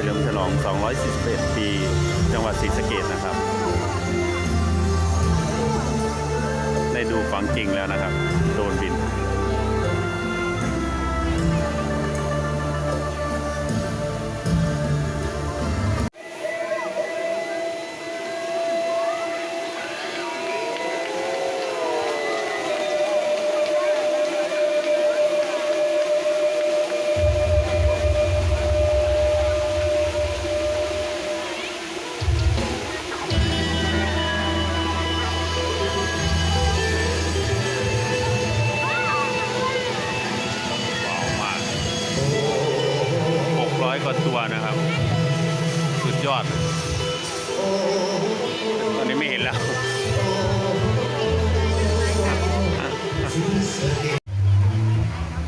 เฉลิมฉลอง 241 ปี จังหวัดศรีสะเกษนะครับ ได้ดูของจริงแล้วนะครับ 600กว่าตัวนะครับ สุดยอด ตอนนี้ไม่เห็นแล้ว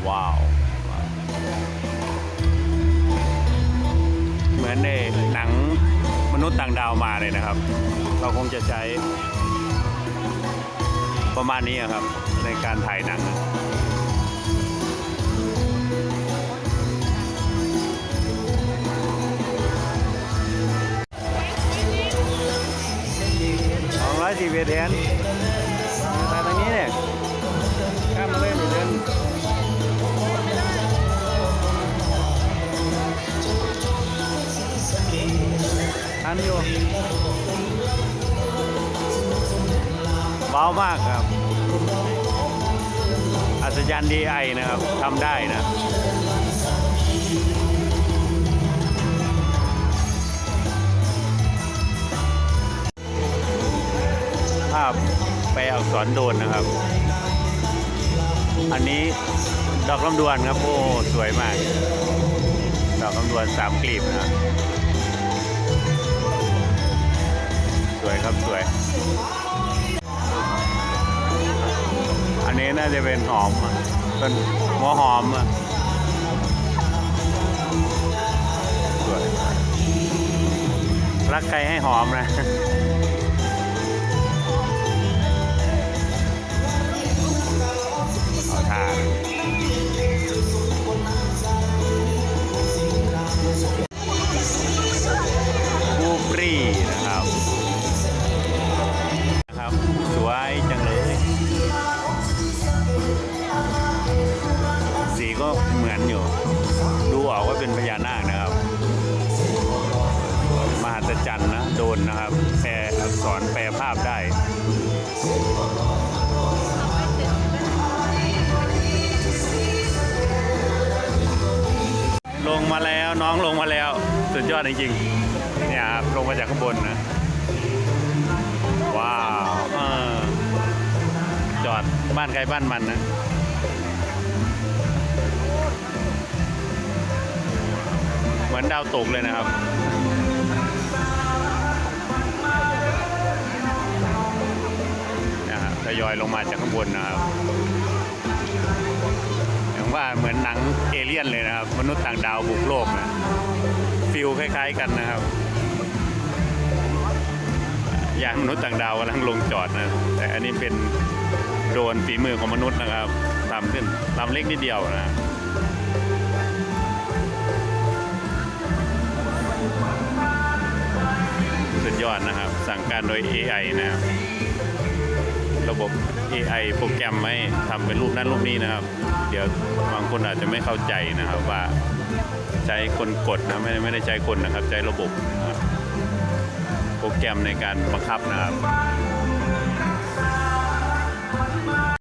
ว้าว เหมือนในหนังมนุษย์ต่างดาวมาเลยนะครับ เราคงจะใช้ประมาณนี้ครับ ในการถ่ายหนัง ที่เวทแทนมาทางนี้เนี่ยข้ามมาเลยเดี๋ยวเดินทันอยู่เบามากครับ อัศจรรย์ดีไอนะครับทำได้นะ แปลอักษรโดนนะครับ อันนี้ดอกลำดวนครับ โอ้สวยมาก ดอกลำดวนสามกลีบนะสวยครับสวย อันนี้น่าจะเป็นหอมอะเป็นหัวหอมอะสวยรักใครให้หอมนะาท่าบูปรีนะครับนะครับ สวยจังเลย สีก็เหมือนอยู่ ดูออกว่าเป็นพญานาคนะครับ มหัศจรรย์นะ โดนนะครับ แปลอักษรแปลภาพได้ มาแล้วน้องลงมาแล้ว สุดยอดจริงๆเนี่ยครับลงมาจากข้างบนนะว้าวเออจอดบ้านใครบ้านมันนะเหมือนดาวตกเลยนะครับนะฮะทยอยลงมาจากข้างบนนะครับ ว่าเหมือนหนังเอเลี่ยนเลยนะครับ มนุษย์ต่างดาวบุกโลกนะฟิลคล้าย ๆ กันนะครับยานมนุษย์ต่างดาวกำลังลงจอดนะ แต่อันนี้เป็นโดนฝีมือของมนุษย์นะครับทำขึ้นลำเล็กนิดเดียวนะสุดยอดนะครับ สั่งการโดย AI นะครับ ระบบ AI โปรแกรมไว้ทำเป็นรูปนั้นรูปนี้นะครับ เดี๋ยวบางคนอาจจะไม่เข้าใจนะครับว่าใช้คนกดนะไม่ได้ไม่ได้ใช้คนนะครับใช้ระบบโปรแกรมในการบังคับนะครับ